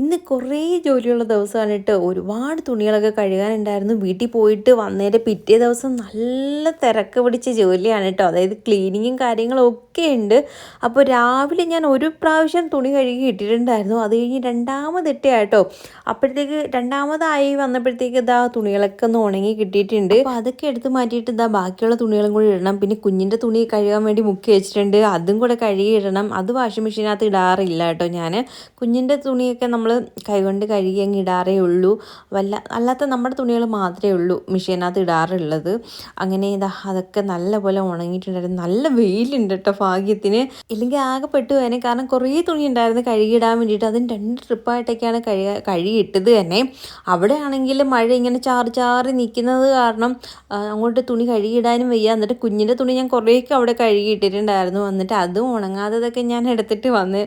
ഇന്ന് കുറേ ജോലിയുള്ള ദിവസമാണ് കേട്ടോ ഒരുപാട് തുണികളൊക്കെ കഴുകാനുണ്ടായിരുന്നു. വീട്ടിൽ പോയിട്ട് വന്നതിന്റെ പിറ്റേ ദിവസം നല്ല തിരക്ക് പിടിച്ച ജോലിയാണ് കേട്ടോ. അതായത് ക്ലീനിങ്ങും കാര്യങ്ങളും ഒക്കെ ഉണ്ട്. അപ്പോൾ രാവിലെ ഞാൻ ഒരു പ്രാവശ്യം തുണി കഴുകി ഇട്ടിട്ടുണ്ടായിരുന്നു. അത് കഴിഞ്ഞ് രണ്ടാമതിട്ടേ കേട്ടോ അപ്പോഴത്തേക്ക് രണ്ടാമതായി വന്നപ്പോഴത്തേക്ക് ഇതാ തുണികളൊക്കെ ഒന്ന് ഉണങ്ങി കിട്ടിയിട്ടുണ്ട്. അപ്പോൾ അതൊക്കെ എടുത്ത് മാറ്റിയിട്ട് ഇതാ ബാക്കിയുള്ള തുണികളും കൂടി ഇടണം. പിന്നെ കുഞ്ഞിന്റെ തുണി കഴുകാൻ വേണ്ടി മുക്കി വെച്ചിട്ടുണ്ട്. അതും കൂടെ കഴുകി ഇടണം. അത് വാഷിംഗ് മെഷീനകത്ത് ഇടാറില്ല കേട്ടോ ഞാൻ. കുഞ്ഞിന്റെ തുണിയൊക്കെ നമ്മൾ കൈകൊണ്ട് കഴുകി അങ്ങ് ഇടാറേ ഉള്ളൂ. വല്ല അല്ലാത്ത നമ്മുടെ തുണികൾ മാത്രമേ ഉള്ളൂ മെഷീനകത്ത് ഇടാറുള്ളത്. അങ്ങനെ ഇതാ അതൊക്കെ നല്ലപോലെ ഉണങ്ങിയിട്ടുണ്ടായിരുന്നു. നല്ല വെയിലുണ്ട് കേട്ടോ ഭാഗ്യത്തിന്. ഇല്ലെങ്കിൽ ആകെ പെട്ടു പോയേനെ കാരണം കുറേ തുണി ഉണ്ടായിരുന്നു കഴുകിയിടാൻ വേണ്ടിയിട്ട്. അതിന് രണ്ട് ട്രിപ്പായിട്ടൊക്കെയാണ് കഴുക കഴുകിയിട്ടത് തന്നെ. അവിടെ ആണെങ്കിൽ മഴ ഇങ്ങനെ ചാറി ചാറി നിൽക്കുന്നത് കാരണം അങ്ങോട്ട് തുണി കഴുകിയിടാനും വയ്യ. എന്നിട്ട് കുഞ്ഞിന്റെ തുണി ഞാൻ കുറേയൊക്കെ അവിടെ കഴുകിയിട്ടിട്ടുണ്ടായിരുന്നു. എന്നിട്ട് അതും ഉണങ്ങാത്തതൊക്കെ ഞാൻ എടുത്തിട്ട് വന്ന്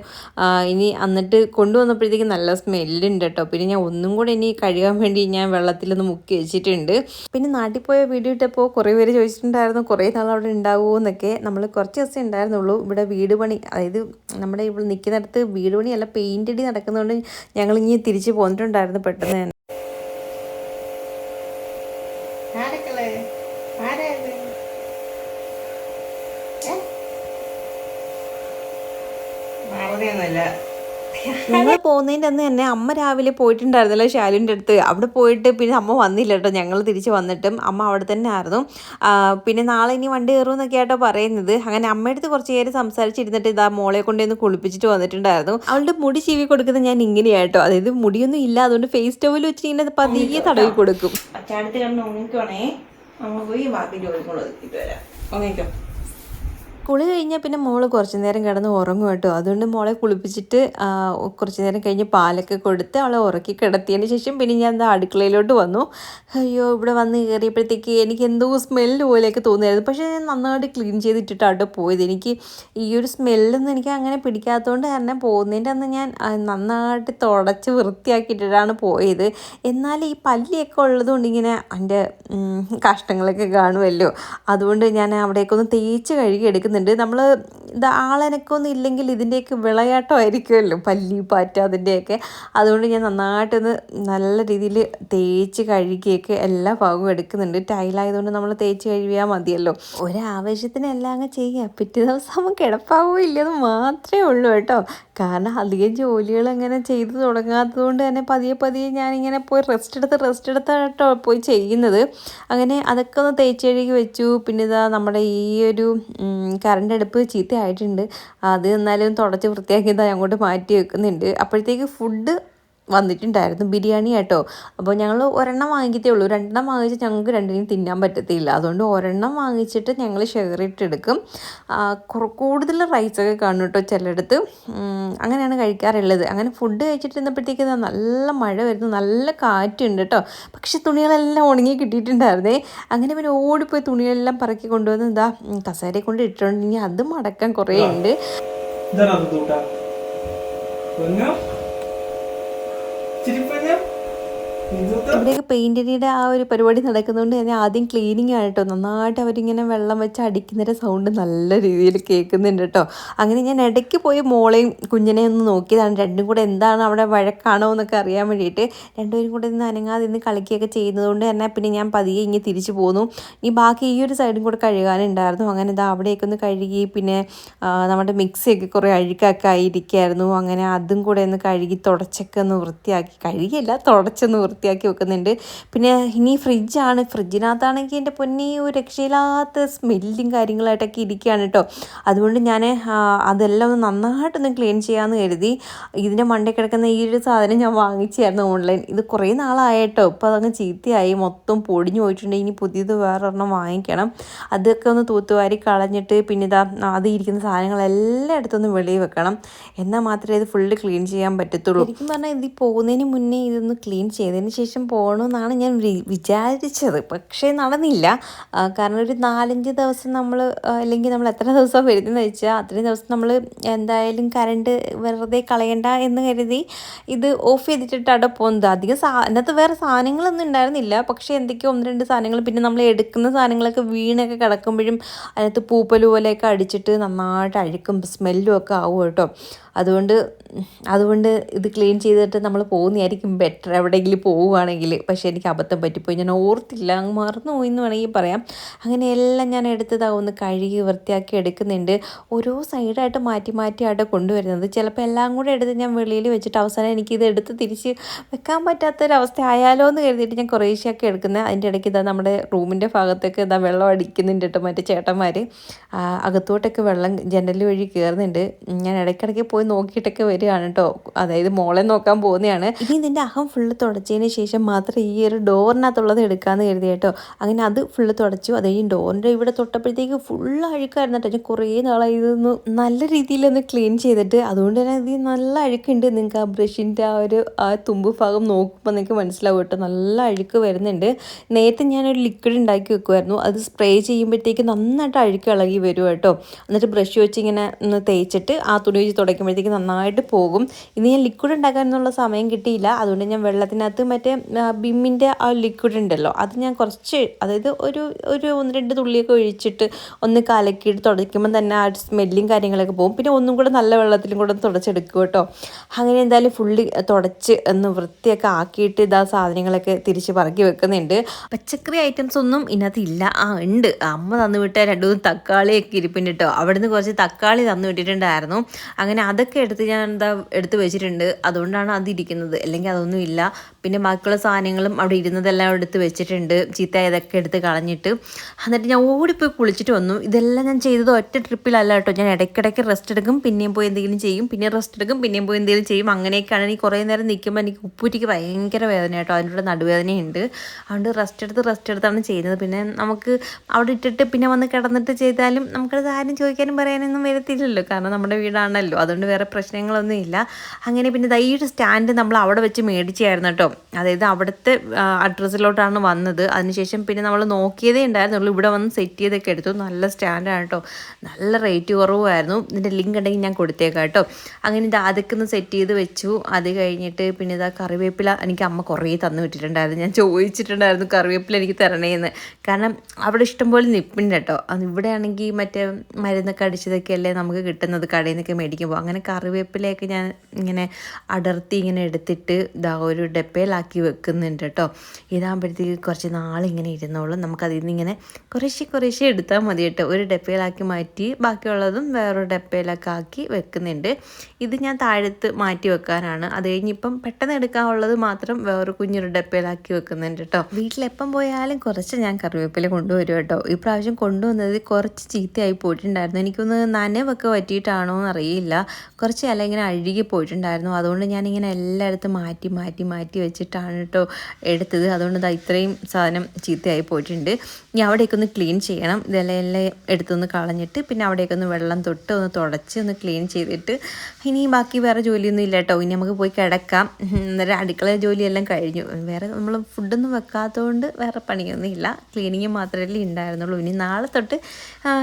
ഇനി എന്നിട്ട് കൊണ്ടുവന്നപ്പോഴത്തേക്ക് നല്ല സ്മെല്ലുണ്ട് കേട്ടോ. പിന്നെ ഞാൻ ഒന്നും കൂടെ ഇനി കഴുകാൻ വേണ്ടി ഞാൻ വെള്ളത്തിലൊന്ന് മുക്കി വെച്ചിട്ടുണ്ട്. പിന്നെ നാട്ടിൽ പോയ വീഡിയോ ഇട്ടപ്പോൾ കുറേ പേര് ചോദിച്ചിട്ടുണ്ടായിരുന്നു കുറേ നാൾ അവിടെ ഉണ്ടാവുമോ? എന്നൊക്കെ. നമ്മൾ കുറച്ച് ദിവസം ഉണ്ടായിരുന്നുള്ളൂ. ഇവിടെ വീട് പണി അതായത് നമ്മുടെ ഇവിടെ നിൽക്കുന്നിടത്ത് വീട് പണിയല്ല പെയിന്റ് അടി നടക്കുന്നതുകൊണ്ട് ഞങ്ങൾ ഇനി തിരിച്ച് പോന്നിട്ടുണ്ടായിരുന്നു പെട്ടെന്ന് തന്നെ. മറന്നിയൊന്നുമില്ല ഞങ്ങൾ പോകുന്നതിന്റെ അന്ന് തന്നെ അമ്മ രാവിലെ പോയിട്ടുണ്ടായിരുന്നല്ലോ ശാലുവിന്റെ അടുത്ത്. അവിടെ പോയിട്ട് പിന്നെ അമ്മ വന്നില്ല കേട്ടോ. ഞങ്ങൾ തിരിച്ച് വന്നിട്ടും അമ്മ അവിടെ തന്നെ ആയിരുന്നു. പിന്നെ നാളെ ഇനി വണ്ടി കയറുമെന്നൊക്കെ ആട്ടോ പറയുന്നത്. അങ്ങനെ അമ്മയുടെ അടുത്ത് കുറച്ച് നേരം സംസാരിച്ചിരുന്നിട്ട് ഇതാ മോളെ കൊണ്ടുവന്ന് കുളിപ്പിച്ചിട്ട് വന്നിട്ടുണ്ടായിരുന്നു. അവളുടെ മുടി ചീവി കൊടുക്കുന്നത് ഞാൻ ഇങ്ങനെയാട്ടോ. അതായത് മുടിയൊന്നും ഇല്ല. അതുകൊണ്ട് ഫേസ് ടോവിൽ വെച്ച് ഇങ്ങനെ പതിയെ തടവി കൊടുക്കും. അച്ചാടത്തിൽ കിടന്ന് ഉണിക്കണേ അമ്മ പോയി ബാക്കി ജോലികൾ ഒതുക്കിയിട്ട് വരാം. ഉണിക്കോ കുളി കഴിഞ്ഞാൽ പിന്നെ മോൾ കുറച്ച് നേരം കിടന്ന് ഉറങ്ങും കേട്ടോ. അതുകൊണ്ട് മോളെ കുളിപ്പിച്ചിട്ട് കുറച്ച് നേരം കഴിഞ്ഞ് പാലൊക്കെ കൊടുത്ത് അവളെ ഉറക്കി കിടത്തിയതിന് ശേഷം പിന്നെ ഞാൻ എന്താ അടുക്കളയിലോട്ട് വന്നു. അയ്യോ ഇവിടെ വന്ന് കയറിയപ്പോഴത്തേക്ക് എനിക്ക് എന്തോ സ്മെല്ല് പോലെയൊക്കെ തോന്നിയായിരുന്നു. പക്ഷേ ഞാൻ നന്നായിട്ട് ക്ലീൻ ചെയ്തിട്ടിട്ടാട്ടോ പോയത്. എനിക്ക് ഈ ഒരു സ്മെല്ലൊന്നും എനിക്ക് അങ്ങനെ പിടിക്കാത്തതുകൊണ്ട് തന്നെ പോകുന്നതിന്റെ അന്ന് ഞാൻ നന്നായിട്ട് തുടച്ച് വൃത്തിയാക്കിയിട്ടിട്ടാണ് പോയത്. എന്നാൽ ഈ പല്ലിയൊക്കെ ഉള്ളതുകൊണ്ട് ഇങ്ങനെ ഉം, കഷ്ടങ്ങളൊക്കെ കാണുമല്ലോ. അതുകൊണ്ട് ഞാൻ അവിടേക്കൊന്ന് തേച്ച് കഴുകി എടുക്കുന്നുണ്ട് നമ്മൾ ഇത് ആളനക്കൊന്നും ഇല്ലെങ്കിൽ ഇതിന്റെയൊക്കെ വിളയാട്ടമായിരിക്കുമല്ലോ. പല്ലി പാറ്റ അതിന്റെയൊക്കെ അതുകൊണ്ട് ഞാൻ നന്നായിട്ടൊന്ന് നല്ല രീതിയിൽ തേച്ച് കഴുകിയൊക്കെ എല്ലാ ഭാഗവും എടുക്കുന്നുണ്ട്. ടൈലായതുകൊണ്ട് നമ്മൾ തേച്ച് കഴുകിയാൽ മതിയല്ലോ. ഒരാവശ്യത്തിന് എല്ലാം അങ്ങ് ചെയ്യുക പിറ്റേ ദിവസം കിടപ്പാവോ ഇല്ലെന്ന് മാത്രമേ ഉള്ളൂ കേട്ടോ. കാരണം അധികം ജോലികൾ അങ്ങനെ ചെയ്തു തുടങ്ങാത്തത് കൊണ്ട് തന്നെ പതിയെ പതിയെ ഞാനിങ്ങനെ പോയി റെസ്റ്റ് എടുത്ത് റെസ്റ്റ് എടുത്താട്ടോ പോയി ചെയ്യുന്നത്. അങ്ങനെ അതൊക്കെ ഒന്ന് തേച്ച് കഴുകി വെച്ചു. പിന്നെ ഇതാ നമ്മുടെ ഈ ഒരു കറണ്ട് അടുപ്പ് ചീത്തയായിട്ടുണ്ട്. അത് എന്നാലും തുടച്ച് വൃത്തിയാക്കി ഇതാ അങ്ങോട്ട് മാറ്റി വെക്കുന്നുണ്ട്. അപ്പോഴത്തേക്ക് ഫുഡ് വന്നിട്ടുണ്ടായിരുന്നു ബിരിയാണി കേട്ടോ അപ്പോൾ ഞങ്ങൾ ഒരെണ്ണം വാങ്ങിക്കത്തേ ഉള്ളൂ. രണ്ടെണ്ണം വാങ്ങിച്ച് ഞങ്ങൾക്ക് രണ്ടിനും തിന്നാൻ പറ്റത്തില്ല. അതുകൊണ്ട് ഒരെണ്ണം വാങ്ങിച്ചിട്ട് ഞങ്ങൾ ഷെയർ ഇട്ടെടുക്കും. കുറ- കൂടുതൽ റൈസൊക്കെ കാണും കേട്ടോ ചിലയിടത്ത്. അങ്ങനെയാണ് കഴിക്കാറുള്ളത്. അങ്ങനെ ഫുഡ് കഴിച്ചിട്ടിരുന്നപ്പോഴത്തേക്ക് നല്ല മഴ വരുന്നു. നല്ല കാറ്റുണ്ട് കേട്ടോ. പക്ഷെ തുണികളെല്ലാം ഉണങ്ങി കിട്ടിയിട്ടുണ്ടായിരുന്നേ. അങ്ങനെ പിന്നെ ഓടിപ്പോയി തുണികളെല്ലാം പറക്കി കൊണ്ടുവന്ന് എന്താ കസേരയെ കൊണ്ട് ഇട്ടിട്ടുണ്ട്. ഇനി അത് മടക്കാൻ കുറേ ഉണ്ട്. ഇതാണ് അത് തൂട്ട Triple'nin ഇവിടെയൊക്കെ പെയിന്റിന്റെ ആ ഒരു പരിപാടി നടക്കുന്നതുകൊണ്ട് തന്നെ ആദ്യം ക്ലീനിങ് ആയിട്ടോ നന്നായിട്ട് അവരിങ്ങനെ വെള്ളം വെച്ച് അടിക്കുന്നതിന്റെ സൗണ്ട് നല്ല രീതിയിൽ കേൾക്കുന്നുണ്ട് കേട്ടോ അങ്ങനെ ഞാൻ ഇടയ്ക്ക് പോയി മോളെയും കുഞ്ഞിനെയും ഒന്ന് നോക്കിയതാണ്. രണ്ടും കൂടെ എന്താണ് അവിടെ വഴക്കാണോ എന്നൊക്കെ അറിയാൻ വേണ്ടിയിട്ട് രണ്ടുപേരും കൂടെ ഇന്ന് അനങ്ങാതെ ഇന്ന് കളിക്കുകയൊക്കെ ചെയ്യുന്നതുകൊണ്ട് തന്നെ പിന്നെ ഞാൻ പതിയെ ഇങ്ങനെ തിരിച്ചു പോന്നു. ഈ ബാക്കി ഈ ഒരു സൈഡും കൂടെ കഴുകാനുണ്ടായിരുന്നു. അങ്ങനെ ഇതാ അവിടെയൊക്കെ ഒന്ന് കഴുകി പിന്നെ നമ്മുടെ മിക്സിയൊക്കെ കുറേ അഴുക്കൊക്കെ ആയിരിക്കായിരുന്നു അങ്ങനെ അതും കൂടെ ഒന്ന് കഴുകി തുടച്ചൊക്കെ ഒന്ന് വൃത്തിയാക്കി. കഴുകിയല്ല തുടച്ചൊന്ന് വൃത്തിയാക്കി വെക്കുന്നുണ്ട്. പിന്നെ ഇനി ഫ്രിഡ്ജാണ്. ഫ്രിഡ്ജിനകത്താണെങ്കിൽ എന്റെ പൊന്നി ഒരു രക്ഷയില്ലാത്ത സ്മെല്ലും കാര്യങ്ങളായിട്ടൊക്കെ ഇരിക്കുകയാണ് കേട്ടോ. അതുകൊണ്ട് ഞാൻ അതെല്ലാം നന്നായിട്ടൊന്ന് ക്ലീൻ ചെയ്യാമെന്ന് കരുതി. ഇതിന്റെ മണ്ടേ കിടക്കുന്ന ഈ ഒരു സാധനം ഞാൻ വാങ്ങിച്ചായിരുന്നു ഓൺലൈൻ. ഇത് കുറേ നാളായിട്ടോ ഇപ്പോൾ അതങ്ങ് ചീത്തയായി. മൊത്തം പൊടിഞ്ഞു പോയിട്ടുണ്ട്. ഇനി പുതിയത് വേറൊരെണ്ണം വാങ്ങിക്കണം. അതൊക്കെ ഒന്ന് തൂത്തുവാരി കളഞ്ഞിട്ട് പിന്നെ ഇതാ അത് ഇരിക്കുന്ന സാധനങ്ങളെല്ലാം എടുത്തൊന്ന് വെളിയിൽ വെക്കണം. എന്നാൽ മാത്രമേ ഇത് ഫുള്ള് ക്ലീൻ ചെയ്യാൻ പറ്റത്തുള്ളൂ. ശരിക്കും പറഞ്ഞാൽ ഇത് പോകുന്നതിന് മുന്നേ ഇതൊന്ന് ക്ലീൻ ചെയ്തതിന് ശേഷം പോകണമെന്നാണ് ഞാൻ വിചാരിച്ചത്. പക്ഷേ നടന്നില്ല. കാരണം ഒരു നാലഞ്ച് ദിവസം നമ്മൾ അല്ലെങ്കിൽ നമ്മൾ എത്ര ദിവസം വരുന്നതെന്ന് വെച്ചാൽ അത്രയും ദിവസം നമ്മൾ എന്തായാലും കറണ്ട് വെറുതെ കളയണ്ട എന്ന് കരുതി ഇത് ഓഫ് ചെയ്തിട്ടിട്ടാണ് പോകുന്നത് അധികം സാ അതിനകത്ത് വേറെ സാധനങ്ങളൊന്നും ഉണ്ടായിരുന്നില്ല. പക്ഷേ എന്തൊക്കെയോ ഒന്ന് രണ്ട് സാധനങ്ങൾ പിന്നെ നമ്മൾ എടുക്കുന്ന സാധനങ്ങളൊക്കെ വീണൊക്കെ കിടക്കുമ്പോഴും അതിനകത്ത് പൂപ്പൽ പോലെയൊക്കെ അടിച്ചിട്ട് നന്നായിട്ട് അഴുക്കും സ്മെല്ലും ഒക്കെ ആവും കേട്ടോ. അതുകൊണ്ട് അതുകൊണ്ട് ഇത് ക്ലീൻ ചെയ്തിട്ട് നമ്മൾ പോകുന്നതായിരിക്കും ബെറ്റർ. എവിടെയെങ്കിലും പോവുകയാണെങ്കിൽ പക്ഷേ എനിക്ക് അബദ്ധം പറ്റിപ്പോയി. ഞാൻ ഓർത്തില്ല അങ്ങ് മറന്നു പോയി എന്ന് വേണമെങ്കിൽ പറയാം. അങ്ങനെ എല്ലാം ഞാൻ എടുത്തതാ കഴുകി വൃത്തിയാക്കി എടുക്കുന്നുണ്ട്. ഓരോ സൈഡായിട്ട് മാറ്റി മാറ്റിയായിട്ട് കൊണ്ടുവരുന്നത്. ചിലപ്പോൾ എല്ലാം കൂടെ എടുത്ത് ഞാൻ വെളിയിൽ വെച്ചിട്ട് അവസാനം എനിക്കിത് എടുത്ത് തിരിച്ച് വെക്കാൻ പറ്റാത്തൊരവസ്ഥ ആയാലോ എന്ന് കരുതിയിട്ട് ഞാൻ കുറേശ്ശെയൊക്കെ എടുക്കുന്നത്. അതിന്റെ ഇടയ്ക്ക് ഇതാ നമ്മുടെ റൂമിന്റെ ഭാഗത്തൊക്കെ ഇതാ വെള്ളം അടിക്കുന്നുണ്ട് കേട്ടോ മറ്റേ ചേട്ടന്മാർ അകത്തോട്ടൊക്കെ വെള്ളം ജനൽ വഴി കയറുന്നുണ്ട്. ഞാൻ ഇടയ്ക്കിടയ്ക്ക് പോയി നോക്കിയിട്ടൊക്കെ വരികയാണ് കേട്ടോ. അതായത് മോളെ നോക്കാൻ പോകുന്നതാണ്. ഇനി ഇതിന്റെ അഹം ഫുള്ള് തുടച്ചതിന് ശേഷം മാത്രം ഈ ഒരു ഡോറിനകത്തുള്ളത് എടുക്കാമെന്ന് കരുതി കേട്ടോ. അങ്ങനെ അത് ഫുള്ള് തുടച്ചു. അത് ഈ ഡോറിന്റെ ഇവിടെ തൊട്ടപ്പോഴത്തേക്ക് ഫുള്ള് അഴുക്കായിരുന്നു കേട്ടോ. കുറേ നാളായി ഇതൊന്ന് നല്ല രീതിയിലൊന്ന് ക്ലീൻ ചെയ്തിട്ട് അതുകൊണ്ട് തന്നെ ഇത് നല്ല അഴുക്കുണ്ട്. നിങ്ങൾക്ക് ആ ബ്രഷിന്റെ ആ ഒരു ആ തുമ്പ് ഭാഗം നോക്കുമ്പോൾ നിങ്ങൾക്ക് മനസ്സിലാവും കേട്ടോ. നല്ല അഴുക്ക് വരുന്നുണ്ട്. നേരത്തെ ഞാനൊരു ലിക്വിഡ് ഉണ്ടാക്കി വെക്കുമായിരുന്നു അത് സ്പ്രേ ചെയ്യുമ്പോഴത്തേക്ക് നന്നായിട്ട് അഴുക്ക് ഇളകി വരും കേട്ടോ. എന്നിട്ട് ബ്രഷ് വെച്ച് ഇങ്ങനെ ഒന്ന് തേച്ചിട്ട് ആ തുണി വെച്ച് തുടയ്ക്കുമ്പോഴത്തേക്ക് നന്നായിട്ട് പോകും. ഇന്ന് ഞാൻ ലിക്വിഡ് ഉണ്ടാക്കാനുള്ള സമയം കിട്ടിയില്ല. അതുകൊണ്ട് ഞാൻ വെള്ളത്തിനകത്ത് മറ്റേ ബിമ്മിന്റെ ആ ലിക്വിഡ് ഉണ്ടല്ലോ അത് ഞാൻ കുറച്ച് അതായത് ഒരു ഒരു ഒന്ന് രണ്ട് തുള്ളിയൊക്കെ ഒഴിച്ചിട്ട് ഒന്ന് കലക്കിയിട്ട് തുടയ്ക്കുമ്പോൾ തന്നെ ആ സ്മെല്ലും കാര്യങ്ങളൊക്കെ പോകും. പിന്നെ ഒന്നും കൂടെ നല്ല വെള്ളത്തിലും കൂടെ തുടച്ചെടുക്കും കേട്ടോ. അങ്ങനെ എന്തായാലും ഫുള്ളി തുടച്ച് ഒന്ന് വൃത്തിയൊക്കെ ആക്കിയിട്ട് ഇതാ സാധനങ്ങളൊക്കെ തിരിച്ച് പറക്കി വെക്കുന്നുണ്ട്. പച്ചക്കറി ഐറ്റംസ് ഒന്നും ഇതിനകത്ത് ഇല്ല. ആ ഉണ്ട്. അമ്മ തന്നു വിട്ട രണ്ടു മൂന്ന് തക്കാളിയൊക്കെ ഇരിപ്പുണ്ട് കേട്ടോ. അവിടുന്ന് കുറച്ച് തക്കാളി തന്നു വിട്ടിട്ടുണ്ടായിരുന്നു. അങ്ങനെ അതൊക്കെ എടുത്ത് ഞാൻ എന്താ എടുത്ത് വെച്ചിട്ടുണ്ട്. അതുകൊണ്ടാണ് അത് അതിരിക്കുന്നത് അല്ലെങ്കിൽ അതൊന്നും ഇല്ല പിന്നെ ബാക്കിയുള്ള സാധനങ്ങളും അവിടെ ഇരുന്നതെല്ലാം എടുത്ത് വെച്ചിട്ടുണ്ട്. ചീത്ത ഇതൊക്കെ എടുത്ത് കളഞ്ഞിട്ട്. എന്നിട്ട് ഞാൻ ഓടിപ്പോയി കുളിച്ചിട്ട് വന്നു. ഇതെല്ലാം ഞാൻ ചെയ്തത് ഒറ്റ ട്രിപ്പിലല്ല കേട്ടോ. ഞാൻ ഇടയ്ക്കിടയ്ക്ക് റെസ്റ്റ് എടുക്കും പിന്നെയും പോയി എന്തെങ്കിലും ചെയ്യും പിന്നെ റെസ്റ്റ് എടുക്കും പിന്നെയും പോയി എന്തെങ്കിലും ചെയ്യും. അങ്ങനെയൊക്കെയാണ് എനിക്ക് കുറേ നേരം നിൽക്കുമ്പോൾ എനിക്ക് ഉപ്പൂറ്റിക്ക് ഭയങ്കര വേദന കേട്ടോ. അതിന്റെ നടുവേദനയുണ്ട്. അതുകൊണ്ട് റെസ്റ്റ് എടുത്ത് റെസ്റ്റ് എടുത്താണ് ചെയ്യുന്നത്. പിന്നെ നമുക്ക് അവിടെ ഇട്ടിട്ട് പിന്നെ വന്ന് കിടന്നിട്ട് ചെയ്താലും നമുക്കത് ആരും ചോദിക്കാനും പറയാനൊന്നും വരത്തില്ലല്ലോ. കാരണം നമ്മുടെ വീടാണല്ലോ. അതുകൊണ്ട് വേറെ പ്രശ്നങ്ങളൊന്നും ഇല്ല അങ്ങനെ പിന്നെ ദാ ഈ സ്റ്റാൻഡ് നമ്മൾ അവിടെ വെച്ച് മേടിച്ചായിരുന്നു കേട്ടോ. അതായത് അവിടുത്തെ അഡ്രസ്സിലോട്ടാണ് വന്നത്. അതിനുശേഷം പിന്നെ നമ്മൾ നോക്കിയതേ ഉണ്ടായിരുന്നുള്ളൂ. ഇവിടെ വന്ന് സെറ്റ് ചെയ്തൊക്കെ എടുത്തു. നല്ല സ്റ്റാൻഡാണ് കേട്ടോ. നല്ല റേറ്റ് കുറവുമായിരുന്നു. ഇതിന്റെ ലിങ്ക് ഉണ്ടെങ്കിൽ ഞാൻ കൊടുത്തേക്കാം കേട്ടോ. അങ്ങനെ ഇത് അതൊക്കെ ഒന്ന് സെറ്റ് ചെയ്ത് വെച്ചു. അത് കഴിഞ്ഞിട്ട് പിന്നെ ഇതാ കറിവേപ്പില എനിക്ക് അമ്മ കുറേ തന്നു വിട്ടിട്ടുണ്ടായിരുന്നു. ഞാൻ ചോദിച്ചിട്ടുണ്ടായിരുന്നു കറിവേപ്പില എനിക്ക് തരണേന്ന്. കാരണം അവിടെ ഇഷ്ടംപോലെ നിപ്പുണ്ട് കേട്ടോ. ഇവിടെ ആണെങ്കിൽ മറ്റേ മരുന്നൊക്കെ അടിച്ചതൊക്കെ അല്ലേ നമുക്ക് കിട്ടുന്നത് കടയിൽ നിന്നൊക്കെ മേടിക്കുമ്പോൾ അങ്ങനെ കറിവേപ്പിലയൊക്കെ ഞാൻ ഇങ്ങനെ അടർത്തി ഇങ്ങനെ എടുത്തിട്ട് ഇതാ ഒരു ഡപ്പയിലാക്കി വെക്കുന്നുണ്ട് കേട്ടോ. ഇതാകുമ്പോഴത്തേക്ക് കുറച്ച് നാളിങ്ങനെ ഇരുന്നോളും. നമുക്കതിൽ നിന്ന് ഇങ്ങനെ കുറേശ്ശെ കുറേശ്ശെ എടുത്താൽ മതി കേട്ടോ. ഒരു ഡപ്പയിലാക്കി മാറ്റി ബാക്കിയുള്ളതും വേറൊരു ഡപ്പയിലൊക്കെ ആക്കി വെക്കുന്നുണ്ട്. ഇത് ഞാൻ താഴത്ത് മാറ്റി വെക്കാനാണ്. അത് കഴിഞ്ഞിപ്പം പെട്ടെന്ന് എടുക്കാനുള്ളത് മാത്രം വേറൊരു കുഞ്ഞൊരു ഡപ്പയിലാക്കി വെക്കുന്നുണ്ട് കേട്ടോ. വീട്ടിലെപ്പം പോയാലും കുറച്ച് ഞാൻ കറിവേപ്പില കൊണ്ടുവരും കേട്ടോ. ഈ പ്രാവശ്യം കൊണ്ടുവന്നത് കുറച്ച് ചീത്തയായി പോയിട്ടുണ്ടായിരുന്നു. എനിക്കൊന്ന് നനവൊക്കെ പറ്റിയിട്ടാണോ എന്നറിയില്ല. കുറച്ച് ഇല ഇങ്ങനെ അഴുകി പോയിട്ടുണ്ടായിരുന്നു. അതുകൊണ്ട് ഞാനിങ്ങനെ എല്ലായിടത്തും മാറ്റി മാറ്റി മാറ്റി വെച്ചിട്ടാണ് കേട്ടോ എടുത്തത്. അതുകൊണ്ട് ദാ ഇത്രയും സാധനം ചീത്തയായി പോയിട്ടുണ്ട്. ഇനി അവിടെയൊക്കെ ഒന്ന് ക്ലീൻ ചെയ്യണം. ഇതെല്ലാം എടുത്തൊന്ന് കളഞ്ഞിട്ട് പിന്നെ അവിടെയൊക്കെ ഒന്ന് വെള്ളം തൊട്ട് ഒന്ന് തുടച്ച് ഒന്ന് ക്ലീൻ ചെയ്തിട്ട് ഇനി ബാക്കി വേറെ ജോലിയൊന്നും ഇല്ല കേട്ടോ. ഇനി നമുക്ക് പോയി കിടക്കാം. അന്നേരം അടുക്കള ജോലിയെല്ലാം കഴിഞ്ഞു. വേറെ നമ്മൾ ഫുഡൊന്നും വെക്കാത്തതുകൊണ്ട് വേറെ പണിയൊന്നും ഇല്ല. ക്ലീനിങ് മാത്രമല്ലേ ഉണ്ടായിരുന്നുള്ളൂ. ഇനി നാളെ തൊട്ട്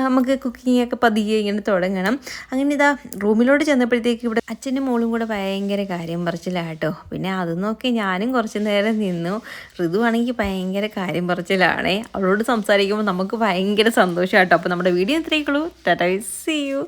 നമുക്ക് കുക്കിംഗ് ഒക്കെ പതിയെ ഇങ്ങനെ തുടങ്ങണം. അങ്ങനെ ഇതാ റൂമിലോട്ട് ചെന്നപ്പോഴത്തേക്ക് ഇവിടെ അച്ഛനും മോളും കൂടെ ഭയങ്കര കാര്യം പറച്ചിലാട്ടോ പിന്നെ അത് നോക്കി ഞാനും കുറച്ച് നേരം നിന്നു. ഋതു ആണെങ്കിൽ ഭയങ്കര കാര്യം പറച്ചിലാണേ. അവളോട് സംസാരിക്കുമ്പോൾ നമുക്ക് ഭയങ്കര സന്തോഷമാട്ടോ അപ്പോൾ നമ്മുടെ വീഡിയോ എത്രയേക്കുള്ളൂ ടാറ്റ സി യു